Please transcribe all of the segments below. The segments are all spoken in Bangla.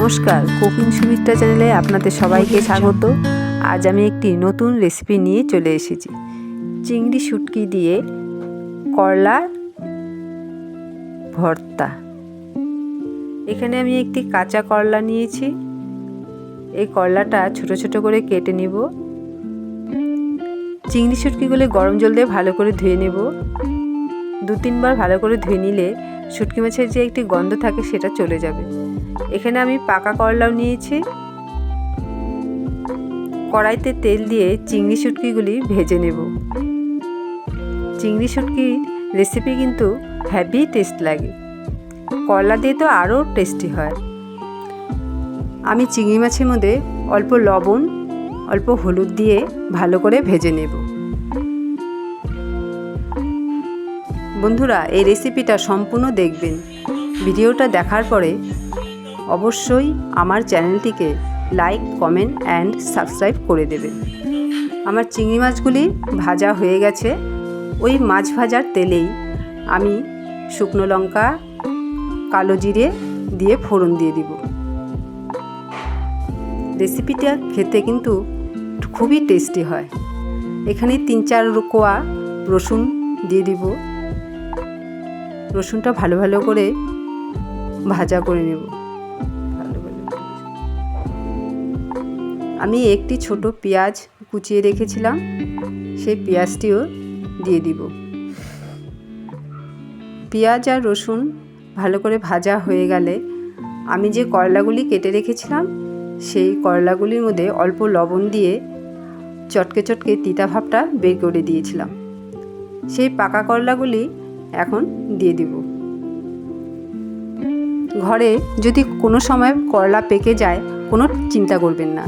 নমস্কার। কুকিং সুবিধা চ্যানেলে আপনাদের সবাইকে স্বাগত। আজ আমি একটি নতুন রেসিপি নিয়ে চলে এসেছি। চিংড়ি শুটকি দিয়ে করলার ভর্তা। এখানে আমি একটি কাঁচা করলা নিয়েছি। এই করলাটা ছোট ছোট করে কেটে নিব। চিংড়ি শুটকিগুলো গরম জল দিয়ে ভালো করে ধুয়ে নেব। দু তিনবার ভালো করে ধুয়ে নিলে শুটকি মাছের যে একটি গন্ধ থাকে সেটা চলে যাবে। এখানে আমি পাকা করলাও নিয়েছি। কড়াইতে তেল দিয়ে চিংড়ি শুটকিগুলি ভেজে নেব। চিংড়ি শুটকির রেসিপি কিন্তু হ্যাভি টেস্ট লাগে। করলা দিয়ে তো আরও টেস্টি হয়। আমি চিংড়ি মাছের মধ্যে অল্প লবণ, অল্প হলুদ দিয়ে ভালো করে ভেজে নেব। বন্ধুরা, এই রেসিপিটা সম্পূর্ণ দেখবেন। ভিডিওটা দেখার পরে অবশ্যই আমার চ্যানেলটিকে লাইক, কমেন্ট অ্যান্ড সাবস্ক্রাইব করে দেবেন আমার চিংড়ি মাছগুলি ভাজা হয়ে গেছে। ওই মাছ ভাজার তেলেই আমি শুকনো লঙ্কা, কালো জিরে দিয়ে ফোড়ন দিয়ে দিব। রেসিপিটা খেতে কিন্তু খুবই টেস্টি হয়। এখানে তিন চার কোয়া রসুন দিয়ে দিব। রসুনটা ভালো ভালো করে ভাজা করে নেব। আমি একটি ছোট পেঁয়াজ কুচিয়ে রেখেছিলাম। সেই পেঁয়াজটিও দিয়ে দিব। পেঁয়াজ আর রসুন ভালো করে ভাজা হয়ে গেলে আমি যে করলাগুলি কেটে রেখেছিলাম, সেই করলাগুলির মধ্যে অল্প লবণ দিয়ে চটকে চটকে তিতা ভাবটা বের করে দিয়েছিলাম। সেই পাকা করলাগুলি এখন দিয়ে দিব। ঘরে যদি কোনো সময় করলা পেকে যায়, কোনো চিন্তা করবেন না।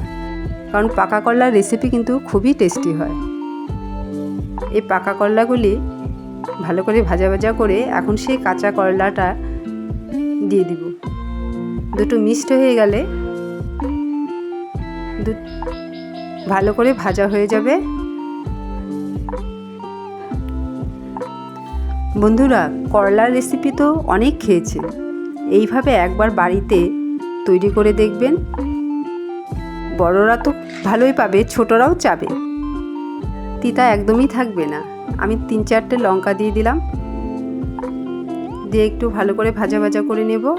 কারণ পাকা করলার রেসিপি কিন্তু খুবই টেস্টি হয়। এই পাকা করলাগুলি ভালো করে ভাজা ভাজা করে এখন সেই কাঁচা করলাটা দিয়ে দিব। দুটো মিক্সড হয়ে গেলে ভালো করে ভাজা হয়ে যাবে। বন্ধুরা, করলার রেসিপি তো অনেক খেয়েছে। এইভাবে একবার বাড়িতে তৈরি করে দেখবেন। বড়রা তো ভালোই পাবে, ছোটরাও চাবে। তিতা একদমই থাকবে না। আমি তিন চারটে লঙ্কা দিয়ে দিলাম। দিয়ে একটু ভালো করে ভাজা ভাজা করে নেব।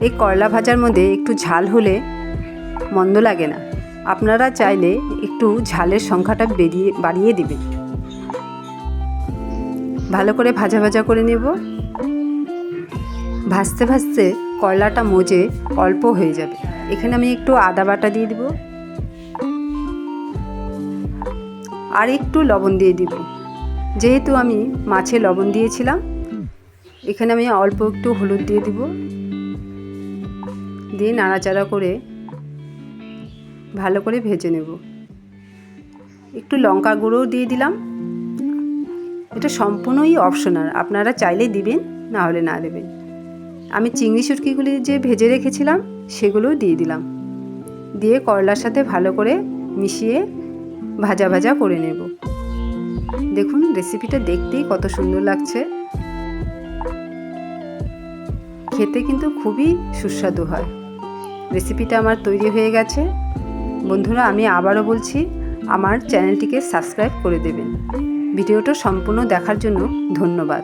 এই করলা ভাজার মধ্যে একটু ঝাল হলে মন্দ লাগে না। আপনারা চাইলে একটু ঝালের সংখ্যাটা বেরিয়ে, বাড়িয়ে দেবেন। ভালো করে ভাজা ভাজা করে নেব। ভাজতে ভাজতে করলাটা মজে অল্প হয়ে যাবে। এখানে আমি একটু আদা বাটা দিয়ে দিব। আর একটু লবণ দিয়ে দিব। যেহেতু আমি মাছে লবণ দিয়েছিলাম, এখানে আমি অল্প একটু হলুদ দিয়ে দিব। দিয়ে নাড়াচাড়া করে ভালো করে ভেজে নেব। একটু লঙ্কা গুঁড়োও দিয়ে দিলাম। এটা সম্পূর্ণই অপশনাল, আপনারা চাইলে দিবেন, না হলে না দেবেন। আমি চিংড়ি শুটকিগুলি যে ভেজে রেখেছিলাম সেগুলোও দিয়ে দিলাম। দিয়ে করলার সাথে ভালো করে মিশিয়ে ভাজা ভাজা করে নেব। দেখুন রেসিপিটা দেখতেই কত সুন্দর লাগছে। খেতে কিন্তু খুবই সুস্বাদু হয়। রেসিপিটা আমার তৈরি হয়ে গেছে। বন্ধুরা, আমি আবারও বলছি, আমার চ্যানেলটিকে সাবস্ক্রাইব করে দেবেন। ভিডিওটা সম্পূর্ণ দেখার জন্য ধন্যবাদ।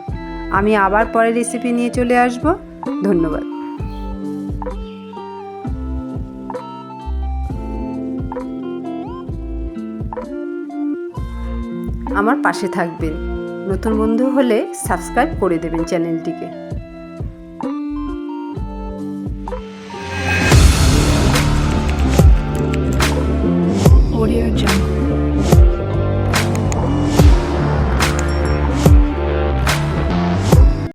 আমি আবার পরে রেসিপি নিয়ে চলে আসব। ধন্যবাদ। আমার পাশে থাকবেন। নতুন বন্ধু হলে সাবস্ক্রাইব করে দেবেন চ্যানেলটিকে।